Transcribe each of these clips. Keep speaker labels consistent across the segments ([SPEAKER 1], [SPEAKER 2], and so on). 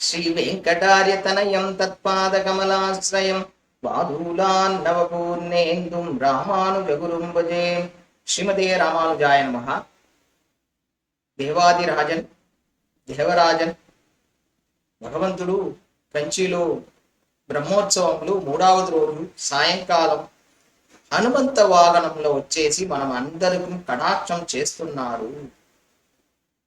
[SPEAKER 1] శ్రీ వెంకటార్యతనయం తత్పాదకమలాశ్రయం వాదూలాన్నవపూర్ణేందుం రామానుజగురుం భజే శ్రీమతే రామానుజాయ నమ దేవాదిరాజన్ దేవరాజన్ భగవంతుడు కంచిలో బ్రహ్మోత్సవములు మూడవది రోజు సాయంకాలం హనుమంత వాహనంలో వచ్చేసి మనం అందరికీ కటాక్షం చేస్తున్నారు.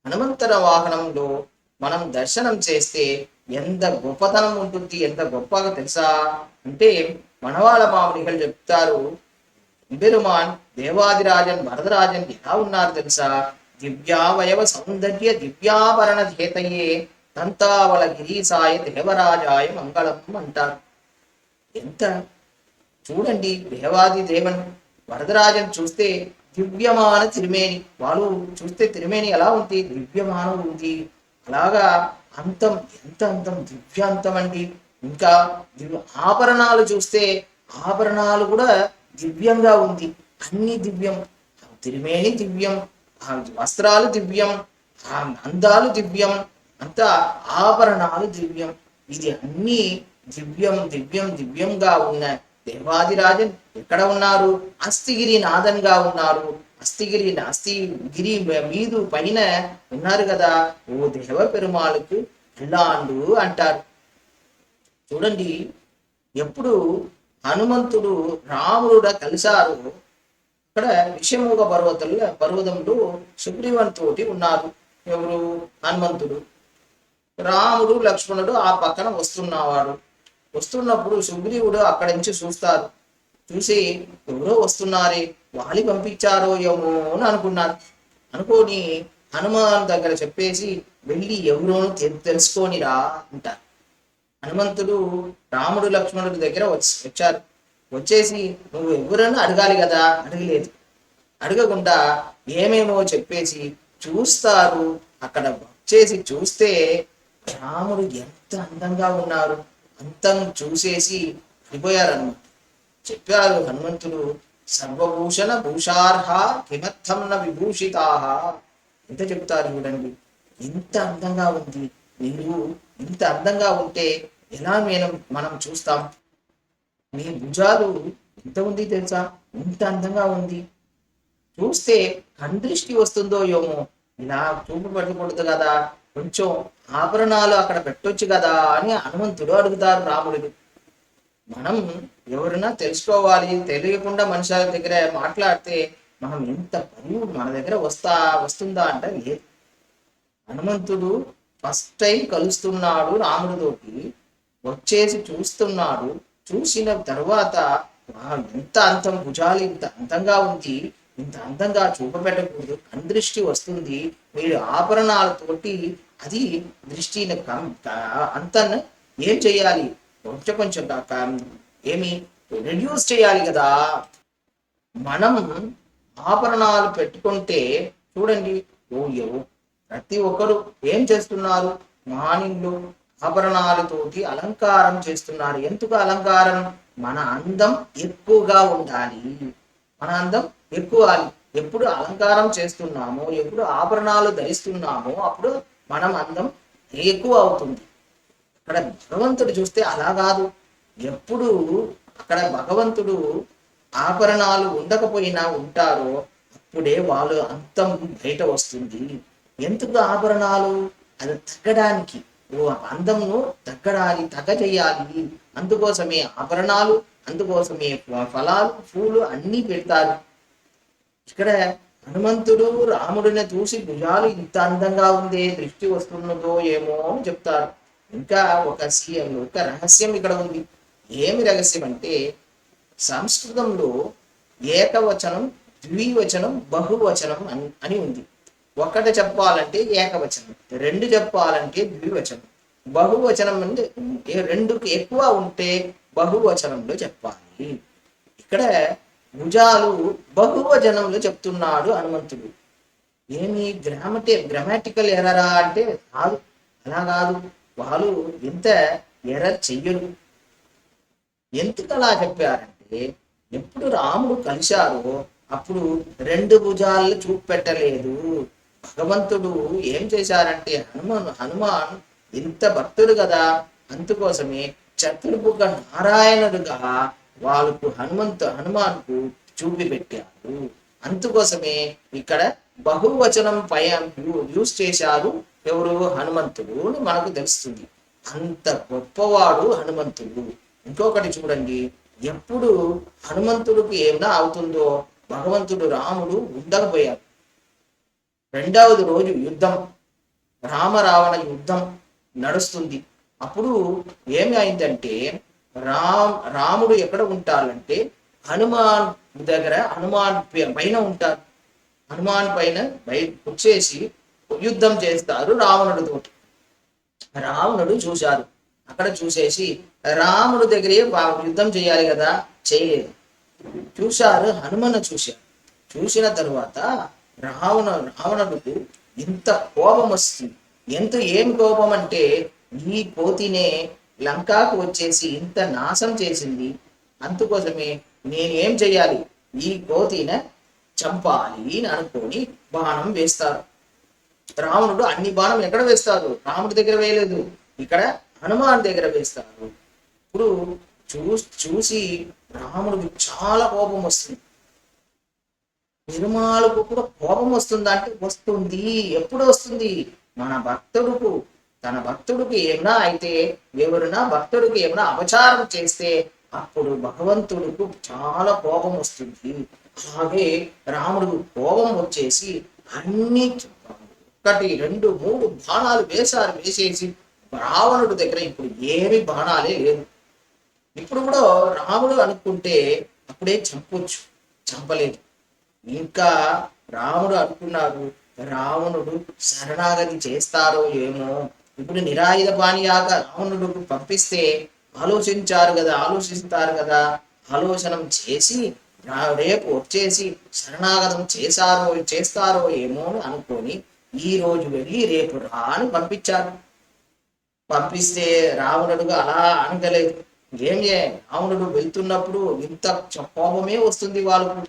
[SPEAKER 1] హనుమంతర వాహనంలో మనం దర్శనం చేస్తే ఎంత గొప్పతనం ఉంటుంది ఎంత గొప్పగా తెలుసా? అంటే మనవాళ్ళ మామిడిகள் చెప్తారు పెరుమాన్ దేవాదిరాజన్ వరదరాజన్ ఎలా ఉన్నారు తెలుసా? దివ్యావయవ సౌందర్య దివ్యాభరణ చేతయే దంతావళ గిరీసాయ దేవరాజాయ మంగళం అంటారు. ఎంత? చూడండి దేవాది దేవన్ వరదరాజన్ చూస్తే దివ్యమాన తిరుమేని వాళ్ళు చూస్తే తిరుమేని ఎలా ఉంది? దివ్యమానం ఉంది. అలాగా అంతం ఎంత అంతం దివ్యాంతం అండి. ఇంకా దివ్య ఆభరణాలు చూస్తే ఆభరణాలు కూడా దివ్యంగా ఉంది. అన్ని దివ్యం. తిరిమేని దివ్యం ఆ వస్త్రాలు దివ్యం ఆ అందాలు దివ్యం అంతా ఆభరణాలు దివ్యం. ఇది అన్ని దివ్యం దివ్యం దివ్యంగా ఉన్న దేవాదిరాజన్ ఎక్కడ ఉన్నారు? అస్థిగిరి నాథన్గా ఉన్నారు. అస్థిగిరి అస్థిగిరి మీదు పైన ఉన్నారు కదా. ఓ దేవ పెరుమాளுకు పిల్లాండు అంటారు. చూడండి ఎప్పుడు హనుమంతుడు రాముడు కలిశారు. అక్కడ విషముఖ పర్వతంలో పర్వతంలో సుగ్రీవన్ తోటి ఉన్నారు. ఎవరు? హనుమంతుడు. రాముడు లక్ష్మణుడు ఆ పక్కన వస్తున్నవాడు. వస్తున్నప్పుడు సుగ్రీవుడు అక్కడి నుంచి చూస్తారు. చూసి ఎవరో వస్తున్నారే వాలి పంపించారో ఏమో అని అనుకున్నాను అనుకోని హనుమాన్ దగ్గర చెప్పేసి వెళ్ళి ఎవరోను తె- తెలుసుకోనిరా అంటారు. హనుమంతుడు రాముడు లక్ష్మణుడి దగ్గర వచ్చి వచ్చారు. వచ్చేసి నువ్వు ఎవరన్నా అడగాలి కదా? అడగలేదు. అడగకుండా ఏమేమో చెప్పేసి చూస్తారు. అక్కడ వచ్చేసి చూస్తే రాముడు ఎంత అందంగా ఉన్నారు. అంతం చూసేసి పడిపోయారన్నమాట. చెప్పారు హనుమంతుడు సర్వభూషణ భూషార్హ కిమర్థం న విభూషితాహ ఎంత చెప్తారు చూడండి. ఇంత అందంగా ఉంది. నీవు ఇంత అందంగా ఉంటే ఎలా మేము మనం చూస్తాం? నీ భుజాలు ఎంత ఉంది తెలుసా? ఇంత అందంగా ఉంది. చూస్తే కందృష్టి వస్తుందో ఏమో. ఇలా చూపు పట్టకూడదు కదా. కొంచెం ఆభరణాలు అక్కడ పెట్టొచ్చు కదా అని హనుమంతుడు అడుగుతారు రాముడిని మనం ఎవరైనా తెలుసుకోవాలి తెలియకుండా మనుషుల దగ్గర మాట్లాడితే మనం ఎంత పని మన దగ్గర వస్తా వస్తుందా అంటే లేదు. హనుమంతుడు ఫస్ట్ టైం కలుస్తున్నాడు రాముడితోటి వచ్చేసి చూస్తున్నాడు. చూసిన తర్వాత ఎంత అంతం భుజాలు ఇంత అందంగా ఉంది ఇంత అందంగా చూపబెట్టకూడదు కందృష్టి వస్తుంది మీరు ఆభరణాలతోటి అది దృష్టిని అంతన్ ఏం చేయాలి? కొంచెం కొంచెం కాక ఏమి? రెడ్యూస్ చేయాలి కదా. మనం ఆభరణాలు పెట్టుకుంటే చూడండి ఓ ప్రతి ఒక్కరు ఏం చేస్తున్నారు? మార్నింగ్లు ఆభరణాలతోటి అలంకారం చేస్తున్నారు. ఎందుకు అలంకారం? మన అందం ఎక్కువగా ఉండాలి. మన అందం ఎక్కువ ఎప్పుడు అలంకారం చేస్తున్నామో ఎప్పుడు ఆభరణాలు ధరిస్తున్నామో అప్పుడు మనం అందం ఎక్కువ అవుతుంది. అక్కడ భగవంతుడు చూస్తే అలా కాదు. ఎప్పుడు అక్కడ భగవంతుడు ఆభరణాలు ఉండకపోయినా ఉంటారో అప్పుడే వాళ్ళు అంతం బయట వస్తుంది. ఎందుకు ఆభరణాలు? అది తగ్గడానికి. ఓ అందమును తగ్గడానికి తగ్గ చేయాలి అందుకోసమే ఆభరణాలు అందుకోసమే ఫలాలు పూలు అన్నీ పెడతారు. ఇక్కడ హనుమంతుడు రాముడిని చూసి భుజాలు ఇంత అందంగా ఉందే దృష్టి వస్తున్నదో ఏమో అని చెప్తారు. ఇంకా ఒక సీఎం ఒక రహస్యం ఇక్కడ ఉంది. ఏమి రహస్యం అంటే సంస్కృతంలో ఏకవచనం ద్వివచనం బహువచనం అని అని ఉంది. ఒకటి చెప్పాలంటే ఏకవచనం రెండు చెప్పాలంటే ద్వివచనం. బహువచనం అంటే రెండుకు ఎక్కువ ఉంటే బహువచనంలో చెప్పాలి. ఇక్కడ భుజాలు బహువచనంలో చెప్తున్నాడు హనుమంతుడు. ఏమి గ్రామటే గ్రామాటికల్ ఎరరా అంటే కాదు అలా కాదు. వాళ్ళు ఇంత ఎర్ర చెయ్యరు. ఎందుకు అలా చెప్పారంటే ఎప్పుడు రాముడు కలిశారో అప్పుడు రెండు భుజాలను చూపెట్టలేదు. భగవంతుడు ఏం చేశారంటే హనుమాన్ హనుమాన్ ఇంత భక్తుడు కదా అందుకోసమే చతుర్ముఖ నారాయణుడుగా వాళ్ళకు హనుమంతు హనుమాన్కు చూపి పెట్టారు. అందుకోసమే ఇక్కడ బహువచనం పై యూస్ చేశారు ఎవరు? హనుమంతుడు అని మనకు తెలుస్తుంది. అంత గొప్పవాడు హనుమంతుడు. ఇంకొకటి చూడండి. ఎప్పుడు హనుమంతుడికి ఏమైనా అవుతుందో భగవంతుడు రాముడు ఉండకపోయారు రెండవది రోజు యుద్ధం. రామరావణ యుద్ధం నడుస్తుంది. అప్పుడు ఏమి అయిందంటే రామ్ రాముడు ఎక్కడ ఉంటారంటే హనుమాన్ దగ్గర హనుమాన్ పైన ఉంటారు. హనుమాన్ పైన బయట వచ్చేసి యుద్ధం చేస్తారు రావణుడితో రావణుడు చూశారు. అక్కడ చూసేసి రాముడు దగ్గరే యుద్ధం చేయాలి కదా చేయలేదు. చూశారు హనుమను చూశారు. చూసిన తరువాత రావణ రావణుడు ఇంత కోపం వస్తుంది. ఎంత ఏం కోపం అంటే ఈ కోతినే లంకాకు వచ్చేసి ఇంత నాశం చేసింది. అందుకోసమే నేను ఏం చెయ్యాలి ఈ కోతిన చంపాలి అని అనుకొని బాణం వేస్తారు. రావణుడు అన్ని బాణం ఎక్కడ వేస్తారు రాముడి దగ్గర వేయలేదు. ఇక్కడ హనుమాన్ దగ్గర వేస్తారు ఇప్పుడు చూ చూసి రాముడికి చాలా కోపం వస్తుంది. నిర్మాలకు కూడా కోపం వస్తుందా అంటే వస్తుంది. ఎప్పుడు వస్తుంది? మన భక్తుడుకు. తన భక్తుడికి ఏమైనా అయితే ఎవరైనా భక్తుడికి ఏమైనా అపచారం చేస్తే అప్పుడు భగవంతుడికి చాలా కోపం వస్తుంది. అలాగే రాముడికి కోపం వచ్చేసి అన్ని ఒకటి రెండు మూడు బాణాలు వేశారు వేసేసి రావణుడి దగ్గర ఇప్పుడు ఏమి బాణాలే లేదు ఇప్పుడు కూడా రాముడు అనుకుంటే అప్పుడే చంపొచ్చు చంపలేదు. ఇంకా రాముడు అనుకున్నాడు రావణుడు శరణాగతి చేస్తారో ఏమో. ఇప్పుడు నిరాయుధ బాణియాగా రావణుడు పంపిస్తే ఆలోచించారు కదా ఆలోచిస్తారు కదా. ఆలోచనం చేసి రేపు వచ్చేసి శరణాగతం చేశారో చేస్తారో ఏమో అని అనుకొని ఈ రోజు వెళ్ళి రేపు రా అని పంపించారు. పంపిస్తే రావణుడుగా అలా అనగలేదు. ఏం రావణుడు వెళ్తున్నప్పుడు ఇంత కోపమే వస్తుంది వాళ్ళకు.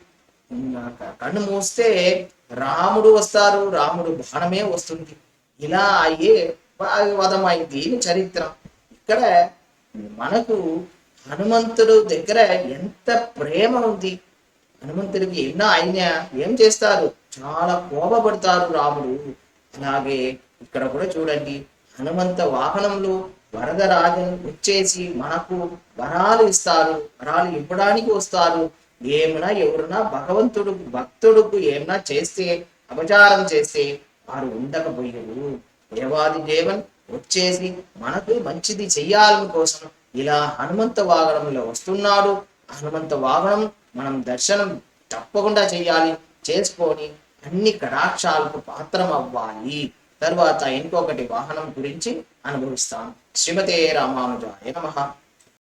[SPEAKER 1] కన్ను మూస్తే రాముడు వస్తారు. రాముడు బాణమే వస్తుంది. ఇలా అయ్యే వధమైంది అయింది చరిత్ర. ఇక్కడ మనకు హనుమంతుడు దగ్గర ఎంత ప్రేమ ఉంది. హనుమంతుడికి ఎన్నో ఆయన ఏం చేస్తారు? చాలా కోపపడతారు రాముడు. అలాగే ఇక్కడ కూడా చూడండి. హనుమంత వాహనంలో వరదరాజు వచ్చేసి మనకు వరాలు ఇస్తారు. వరాలు ఇవ్వడానికి వస్తారు. ఏమైనా ఎవరైనా భగవంతుడు భక్తుడుకు ఏమైనా చేస్తే అపచారం చేస్తే వారు ఉండకపోయారు దేవాది దేవన్ వచ్చేసి మనకు మంచిది చెయ్యాలని కోసం ఇలా హనుమంత వాహనంలో వస్తున్నాడు. హనుమంత వాహనం మనం దర్శనం తప్పకుండా చేయాలి చేసుకొని అన్ని కటాక్షాలకు పాత్రం అవ్వాలి. తర్వాత ఇంకొకటి వాహనం గురించి అనుభవిస్తాం. శ్రీమతే రామానుజాయ నమ.